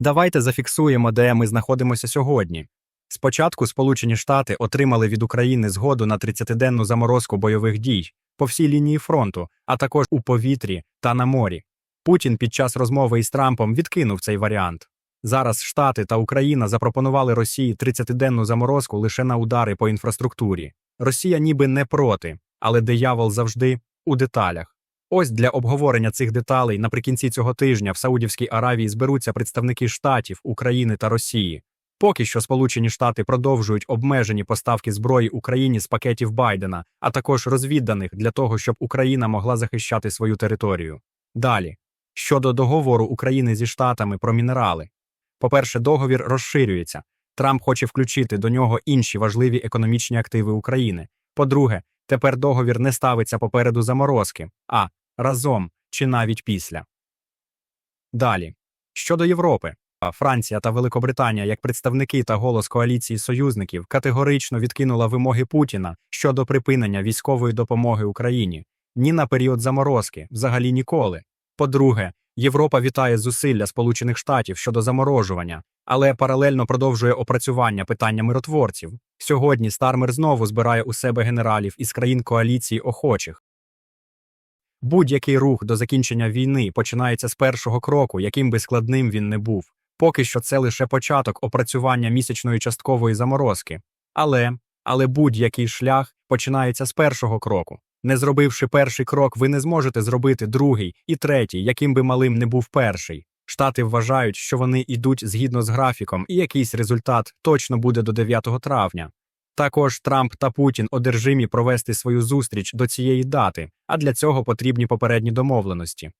Давайте зафіксуємо, де ми знаходимося сьогодні. Спочатку Сполучені Штати отримали від України згоду на 30-денну заморозку бойових дій по всій лінії фронту, а також у повітрі та на морі. Путін під час розмови із Трампом відкинув цей варіант. Зараз Штати та Україна запропонували Росії 30-денну заморозку лише на удари по інфраструктурі. Росія ніби не проти, але диявол завжди у деталях. Ось для обговорення цих деталей наприкінці цього тижня в Саудівській Аравії зберуться представники Штатів, України та Росії. Поки що Сполучені Штати продовжують обмежені поставки зброї Україні з пакетів Байдена, а також розвідданих для того, щоб Україна могла захищати свою територію. Далі щодо договору України зі Штатами про мінерали. По-перше, договір розширюється. Трамп хоче включити до нього інші важливі економічні активи України. По-друге, тепер договір не ставиться попереду заморозки, а разом чи навіть після. Далі. Щодо Європи, Франція та Великобританія, як представники та голос коаліції союзників, категорично відкинула вимоги Путіна щодо припинення військової допомоги Україні ні на період заморозки, взагалі ніколи. По-друге, Європа вітає зусилля Сполучених Штатів щодо заморожування, але паралельно продовжує опрацювання питання миротворців. Сьогодні Стармер знову збирає у себе генералів із країн коаліції охочих. Будь-який рух до закінчення війни починається з першого кроку, яким би складним він не був. Поки що це лише початок опрацювання місячної часткової заморозки. Але, але будь-який шлях починається з першого кроку. Не зробивши перший крок, ви не зможете зробити другий і третій, яким би малим не був перший. Штати вважають, що вони йдуть згідно з графіком, і якийсь результат точно буде до 9 травня. Також Трамп та Путін одержимі провести свою зустріч до цієї дати, а для цього потрібні попередні домовленості.